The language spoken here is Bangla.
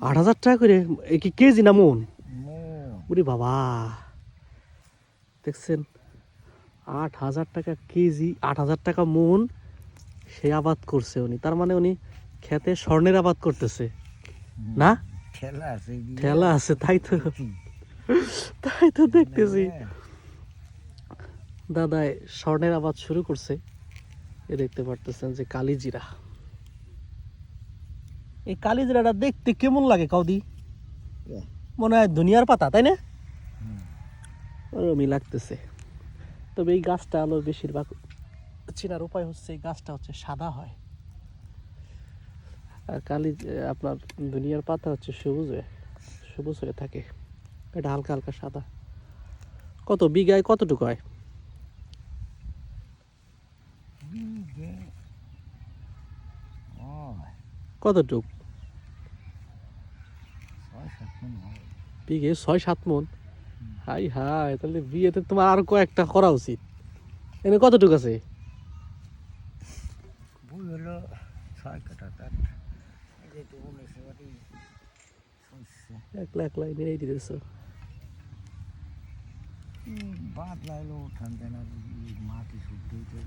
আট হাজার টাকা করে কি কেজি না মন? উরে বাবা। দেখছেন আট হাজার টাকা কেজি আট হাজার টাকা মন সে আবাদ করছে উনি। তার মানে উনি খেতে স্বর্ণের আবাদ করতেছে। না? ঠেলা আছে ঠেলা আছে তাই তো। তাই তো দেখতেছি। দাদা স্বর্ণের আবাদ শুরু করছে। এ দেখতে পারতেছেন যে কালিজিরা। এই কালিজিরাটা দেখতে কেমন লাগে কাউদি? মনে হয় দুনিয়ার পাতা তাই না। ওরমই লাগতেছে। তবে এই গাছটা আলো বেশিরভাগ চেনার উপায় হচ্ছে এই গাছটা হচ্ছে সাদা হয়। আর কালি আপনার দুনিয়ার পাতা হচ্ছে সবুজ হয়ে সবুজ হয়ে থাকে। এটা হালকা হালকা সাদা। কত বিঘায় কতটুকু হয়? কতটুক? বিঘে ছয় সাত মন। হাই হাই তাহলে বিয়েতে তোমার আরও কয়েকটা করা উচিত। এনে কতটুকু আছে? হলো ছয় কাটা তার একলা একলা এনে দিতেছ বাদ মাটি শুদ্ধ হইতে।